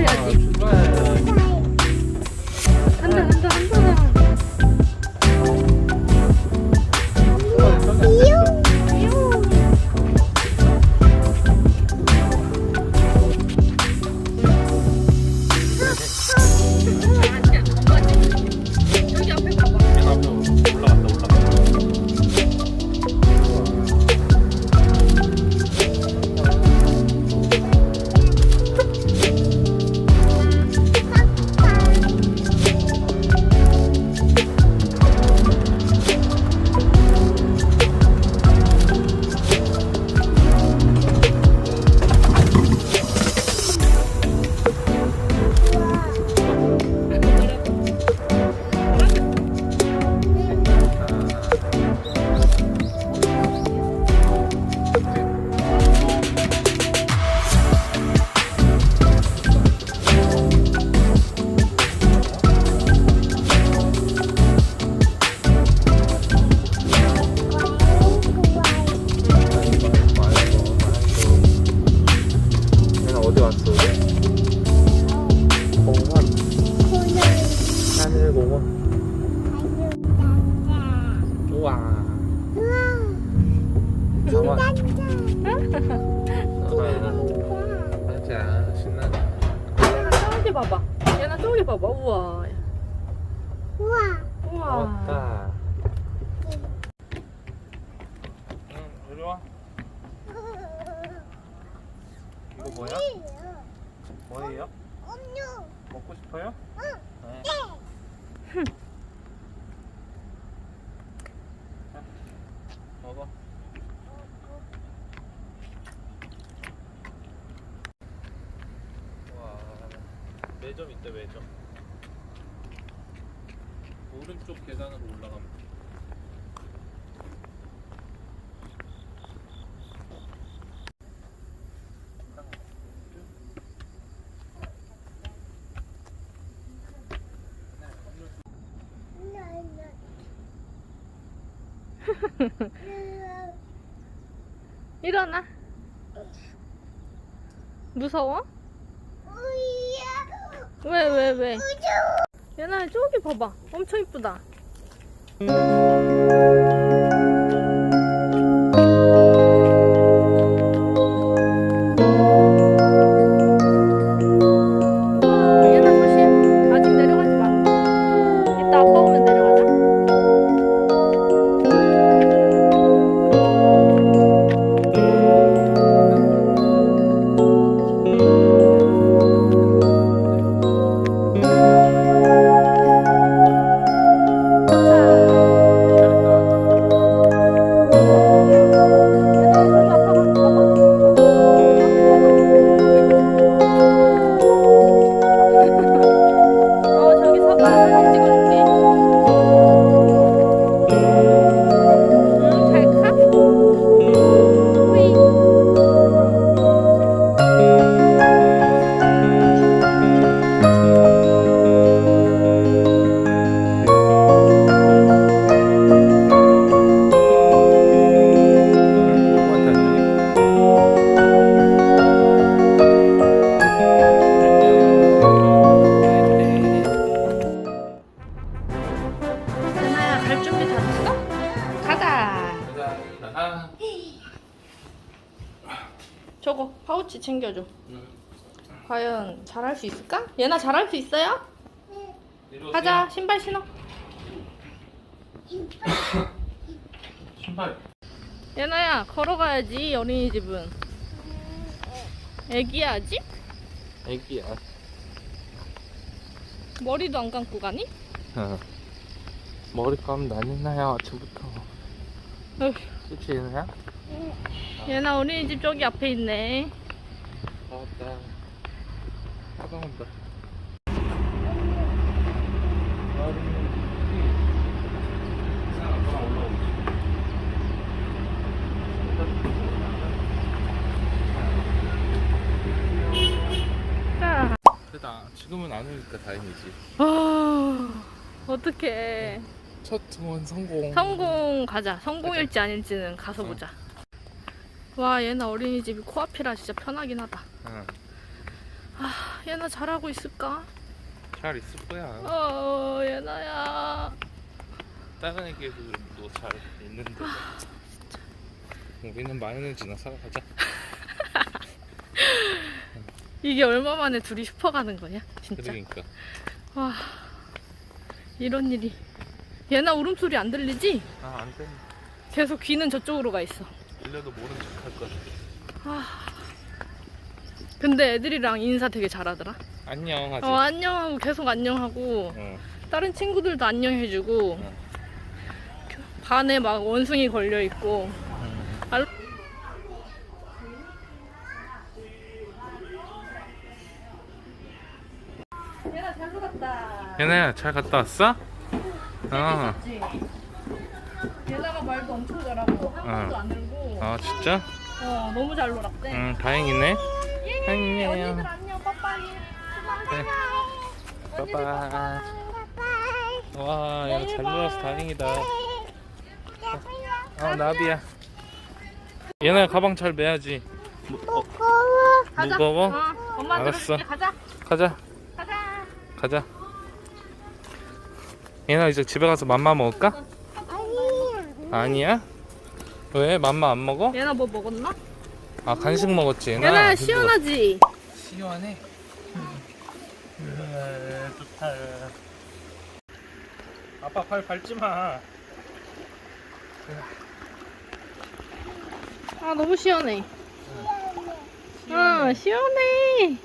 예 맞아 신나네 얘나 저기 봐봐. 얘나 저기 봐봐. 우와. 우와. 왔다 응 이리 와 이거 뭐야? 뭐예요? 먹고 싶어요? 네. 자, 먹어. 와, 매점 있대 매점. 오른쪽 계단으로 올라가면 돼. 일어나. 무서워? 왜, 왜, 왜? 얘나 저기 봐봐. 엄청 이쁘다. 있을까? 얘나 잘할 수 있어요? 가자. 신발 신어. 신발. 얘나야, 걸어가야지 어린이집은. 애기야 아직? 애기야. 머리도 안 감고 가니? 머리 감면 안 했나요 아침부터? 어휴, 그치 얘나야? 얘나 어린이집 저기 앞에 있네. 맞다. 차가 온다. 아. 지금은 안 오니까 다행이지. 아, 어떡해. 첫 등원 성공. 성공 가자. 성공일지 아닐지는 가서 어. 보자. 와, 얘는 어린이집이 코앞이라 진짜 편하긴 하다. 응. 아, 얘나 잘하고 있을까? 잘 있을 거야. 어, 얘나야. 다른 애기들도 잘 있는데. 우리는 많은 지나 살아가자. 이게 얼마 만에 둘이 슈퍼 가는 거냐? 진짜. 그러니까. 와, 이런 일이. 얘나 울음소리 안 들리지? 아, 안 돼. 계속 귀는 저쪽으로 가 있어. 들려도 모른 척할 거야. 근데 애들이랑 인사 되게 잘하더라. 안녕 하지. 어, 안녕하고 계속 안녕하고 응. 다른 친구들도 안녕해주고 응. 반에 막 원숭이 걸려 있고. 알... 얘나 잘 놀았다. 얘네야 잘 갔다 왔어? 어. 얘나가 말도 엄청 잘하고 한 어. 번도 안 울고 아 진짜? 어, 너무 잘 놀았대. 응 다행이네. 예, 안녕. 언니들 안녕, 빠빠이. 네. 빠빠. 와, 야, 잘 놀아서 다행이다. 아, 나비야. 얘네 가방 잘 매야지. 어, 가자. 무거워? 어, 엄마 알았어. 들어줄게. 가자. 가자, 가자. 가자. 얘네 이제 집에 가서 맘마 먹을까? 아니야. 왜? 맘마 안 먹어? 얘나 뭐 먹었나? 아, 간식 먹었지. 얘네. 얘나 시원하지? 시원해. 좋다. 아빠 팔 밟지 마. 아 너무 시원해. 아 시원해.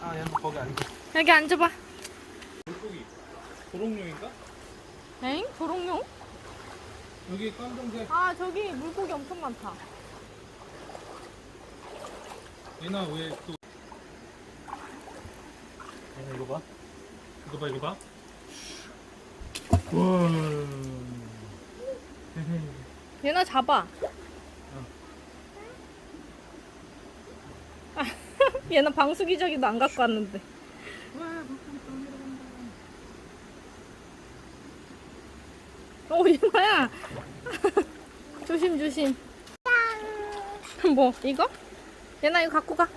아, 얘는 거기 앉아. 여기 앉아봐. 물고기. 도롱뇽인가? 엥? 도롱뇽? 여기 깜동색. 아 저기 물고기 엄청 많다. 얘나 왜 또? 얘나 이거 봐. 이거 봐, 이거 봐. 와. 얘나 잡아. 아, 얘나 방수기저귀도 안 갖고 왔는데. 어 얘나야. 조심 조심. 뭐 이거? 얘나 이거 갖고 가.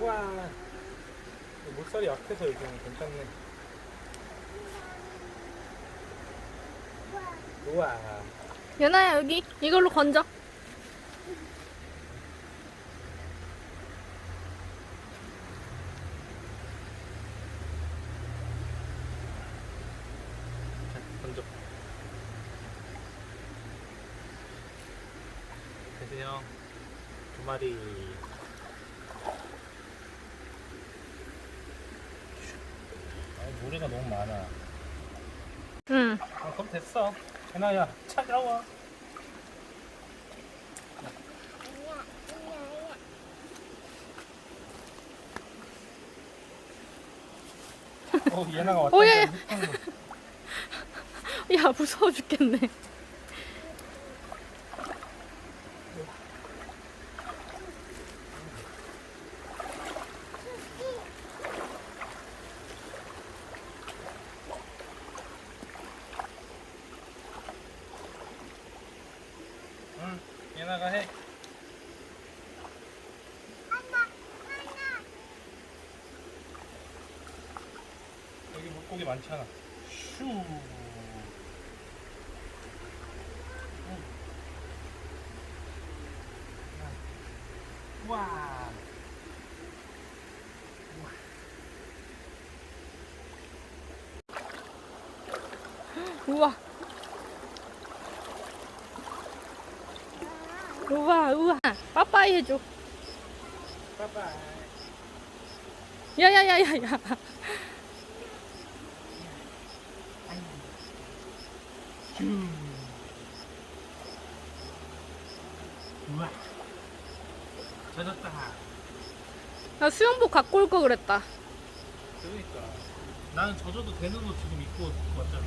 우와. 물살이 약해서 요즘 괜찮네. 우와. 얘나야 여기 이걸로 건져. 자, 던져. 드세요. 두 마리. 아, 모래가 너무 많아. 응. 아, 그럼 됐어. 해나야, 차가워. 어, 얘나가 왔다. 오, 예, 예. 야 무서워 죽겠네. 응, 얘나가 해. 여기 물고기 많잖아. 슈. 와. 우와. 우와 우와. 빠빠이 해줘. 빠빠. 야야야야야. 우와. 젖었다. 나 수영복 갖고 올 거 그랬다. 그러니까. 나는 젖어도 되는 옷 지금 입고 왔잖아.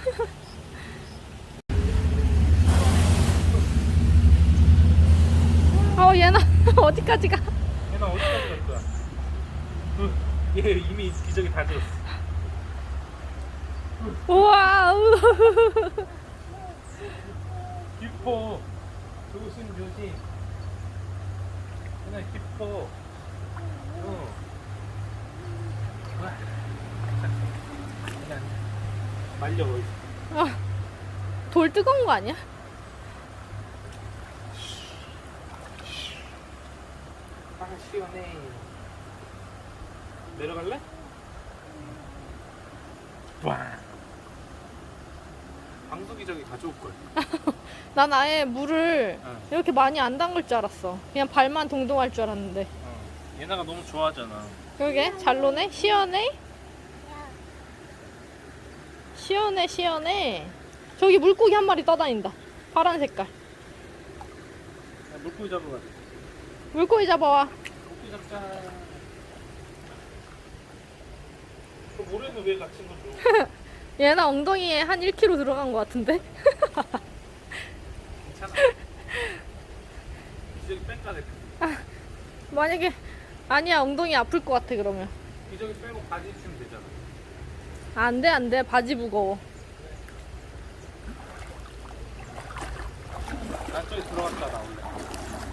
어 얘나 어디까지 가? 얘나 어디까지 갈 거야? 그, 얘 이미 기저귀 다 젖었어. 우와. 어. 와. 자, 그냥 말려 보이지. 돌 뜨거운 거 아니야? 아 시원해. 내려갈래? 와. 저기 가져올 걸. 난 아예 물을 응. 이렇게 많이 안 담글 줄 알았어. 그냥 발만 동동할 줄 알았는데. 어. 얘네가 너무 좋아하잖아. 그러게 잘 노네? 시원해? 시원해 시원해. 저기 물고기 한 마리 떠다닌다. 파란 색깔. 야, 물고기 잡으러 가자. 물고기 잡아와. 물고기 잡자. 그 모래는 왜 갇힌 거죠? 얘나 엉덩이에 한 1kg 들어간 것 같은데? 괜찮아. 기저귀 뺄까 될까? 만약에 아니야 엉덩이 아플 것 같아 그러면. 기저귀 빼고 바지 입으면 되잖아. 안돼 안돼 바지 무거워. 난 저기 들어갔다 나올래.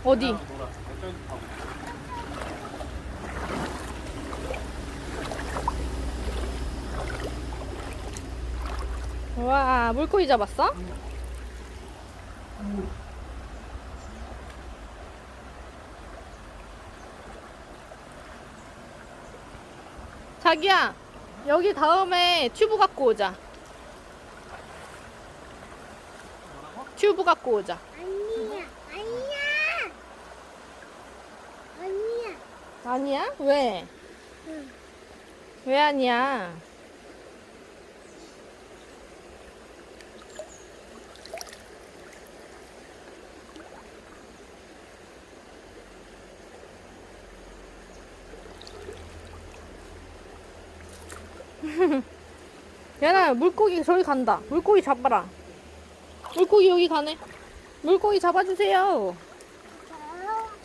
어디? 아, 놀아. 난 저기 가고. 와 물고기 잡았어? 자기야 여기 다음에 튜브 갖고 오자. 튜브 갖고 오자. 아니야, 아니야, 아니야. 아니야? 왜? 응. 왜 아니야? 얘나 물고기 저기 간다. 물고기 잡아라. 물고기 여기 가네. 물고기 잡아주세요.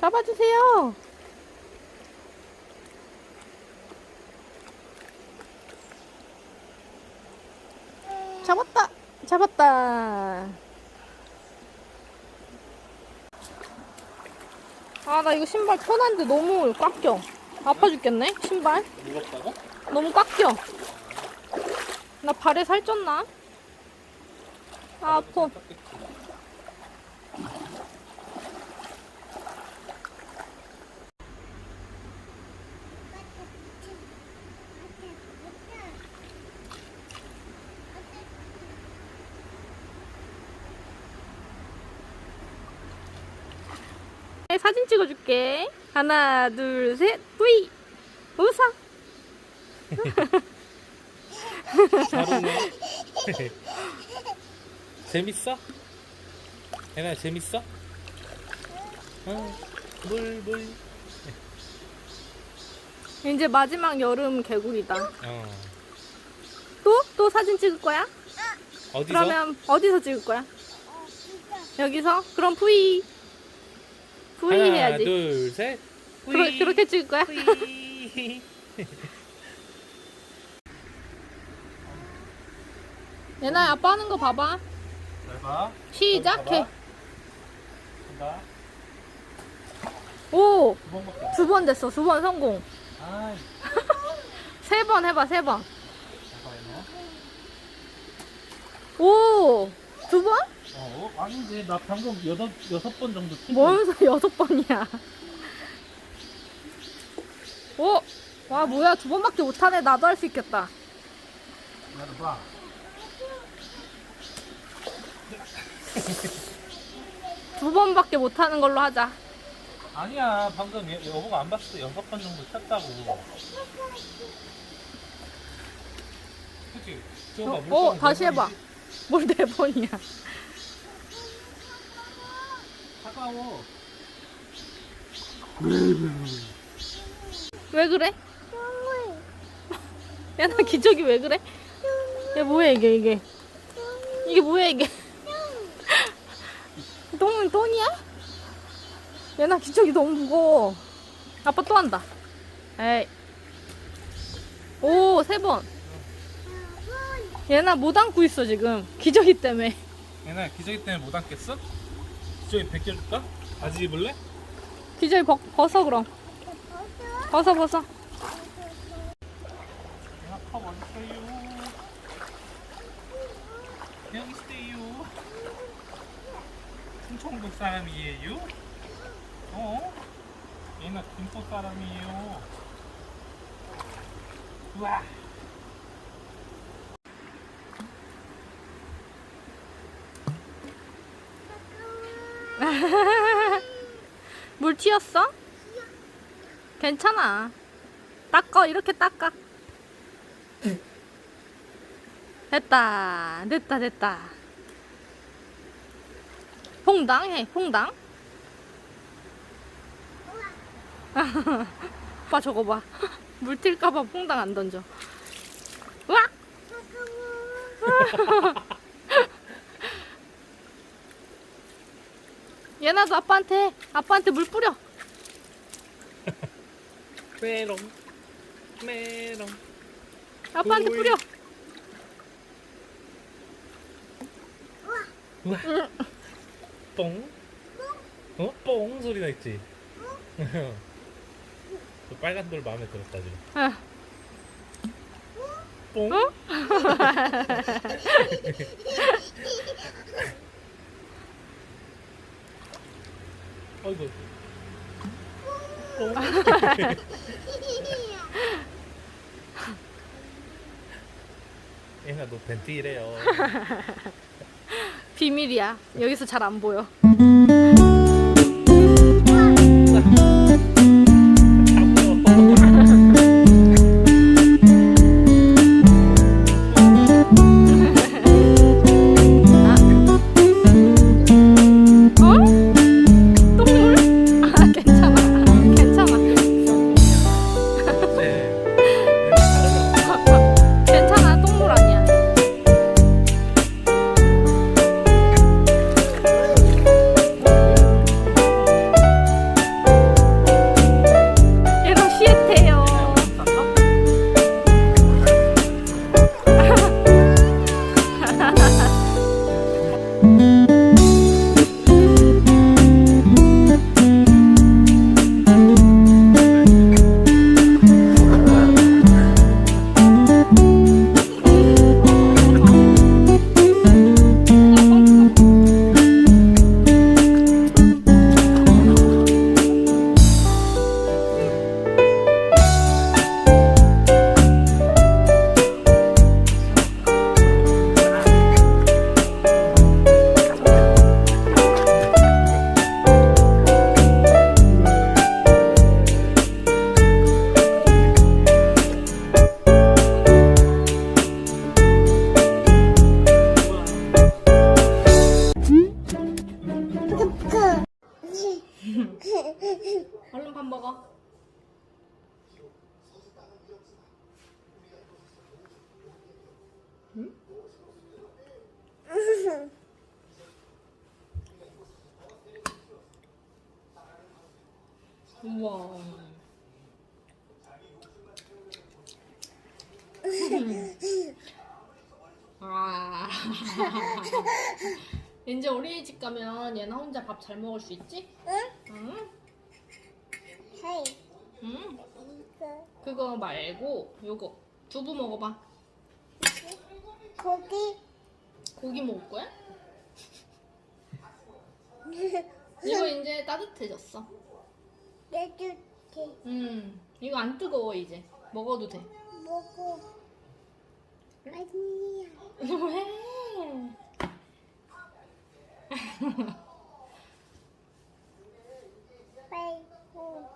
잡아주세요. 잡았다. 잡았다. 아, 나 이거 신발 편한데 너무 꽉 껴. 아파 죽겠네, 신발. 무겁다고? 너무 꽉 껴. 나 발에 살쪘나? 아, 아파. 네, 사진 찍어줄게. 하나, 둘, 셋, 뿌이! 웃어! 잘 오네. 재밌어? 애나 재밌어? 어, 물, 물. 이제 마지막 여름 개구리다. 어. 또? 또 사진 찍을 거야? 어디서? 그러면 어디서 찍을 거야? 여기서? 그럼 푸이. 푸이 하나, 해야지. 둘, 셋. 그러, 그렇게 찍을 거야? 뿌이. 얘나야 아빠 하는 거 봐봐. 잘 봐. 시작해. 간다. 오! 두 번밖에 안 두 번 됐어. 두 번 성공. 아이, 세 번 해봐, 세 번. 오! 두 번? 어, 아닌데 나 방금 여덟 여섯 번 정도 튀고 뭔 소리 여섯 번이야. 오! 와, 뭐야. 두 번밖에 못하네. 나도 할 수 있겠다. 나도 봐. 두 번밖에 못 하는 걸로 하자. 아니야 방금 여, 여보가 안 봤어 여섯 번 정도 쳤다고. 그치? 저거 봐, 어, 물병 어, 다시 네 해봐. 번이지? 뭘네 번이야. 차가워. 왜 그래? 야, 나 기저귀 왜 그래? 야, 뭐야, 이게, 이게. 이게 뭐야, 이게. 똥은 똥이야? 얘나 기저귀 너무 무거워. 아빠 또 한다. 에이. 오, 세 번. 얘나 못 안고 있어, 지금. 기저귀 때문에. 얘나 기저귀 때문에 못 앉겠어? 기저귀 벗겨줄까? 바지 입을래? 기저귀 벗, 벗어, 그럼. 벗어, 벗어. 여기 있어요 충청도 사람이에요? 어? 얘나 김포 사람이에요 우와 물 튀었어? 괜찮아. 닦아, 이렇게 닦아. 됐다. 됐다, 됐다. 퐁당 해, 퐁당. 오빠 저거 봐. 물 튈까봐 퐁당 안 던져. 으악! 얘나도 아빠한테 해. 아빠한테 물 뿌려. 메롱 메롱 아빠한테. 뿌려. 우와 뽕? 어? 뽕 소리가 있지? 저 빨간 돌 마음에 들었다 지금 아, 뽕? 어? 어이구 뽕? 얘가 너 벤티래요 비밀이야. 여기서 잘 안 보여. 아. 이제 어린이집 가면 얘나 혼자 밥 잘 먹을 수 있지? 응? 헤이, 응. 이거 그거 말고 요거 두부 먹어봐. 고기 고기 먹을 거야? 이거 이제 따뜻해졌어. 내줄게 음, 이거 안 뜨거워 이제 먹어도 돼. 먹어. 아니야. 왜? 빨고.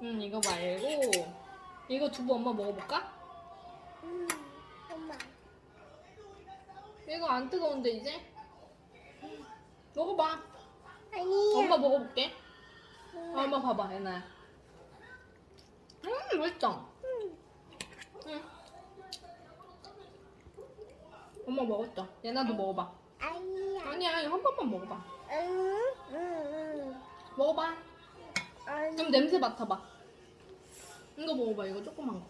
음, 이거 말고 이거 두부 엄마 먹어볼까? 음, 엄마. 이거 안 뜨거운데 이제 먹어봐. 아니야. 엄마 먹어볼게. 아, 엄마 봐봐, 얘나야. 음, 맛있다. 응. 엄마 먹었다. 얘나도 먹어봐. 아니야. 아니야, 이거 한 번만 먹어봐. 응, 응, 응. 먹어봐. 아니. 좀 냄새 맡아봐. 이거 먹어봐. 이거 조그만 거.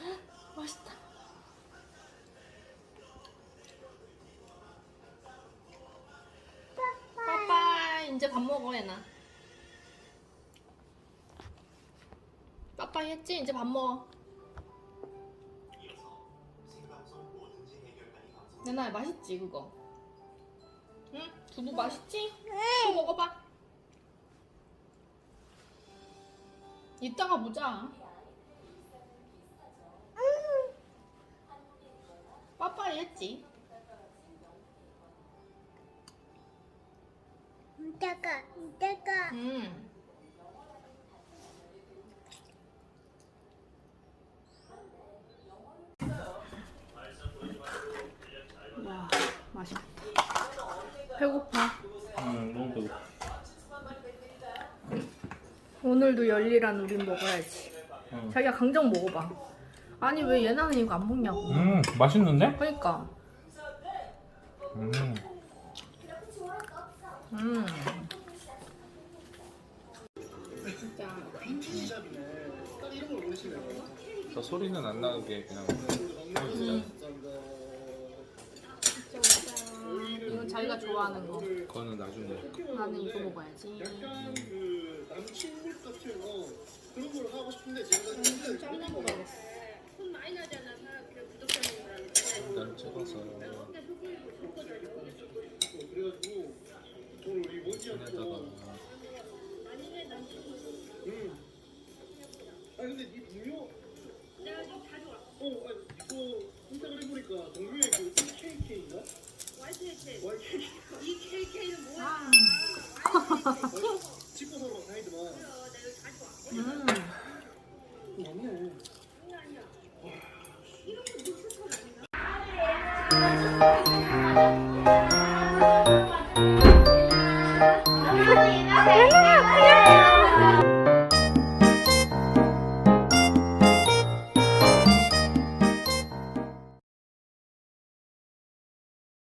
헉, 맛있다. 빠빠이 이제 밥 먹어 얘나. 빠빠이 했지? 이제 밥 먹어. 얘나 맛있지 그거? 응? 두부 맛있지? 또 먹어봐. 이따가 보자. 빠빠이 했지? 이따가 이따가 음. 와, 맛있겠다. 배고파. 응 너무 배고파 오늘도 열일한 우린 먹어야지. 응. 자기가 강정 먹어봐. 아니 왜 얘나는 이거 안 먹냐고. 음 맛있는데? 그러니까. 음 음. 진짜. 저 소리는 안 나게 그냥 음. 자기가 좋아하는 거. 그거는 나중에 나는 이거 먹어야지. 그 남친물 같은 거 그런 걸 하고 싶은데 제가 진짜 짬내 먹어야겠어. 일단 찍어서 그래가지고 오늘 우리 원지한테 손에다가 응. 아 근데 네 동료 내가 자주 와. 어, 아니 이거 인스타그램 해보니까 동료의 그 KK인가? YKK. 아. 찍고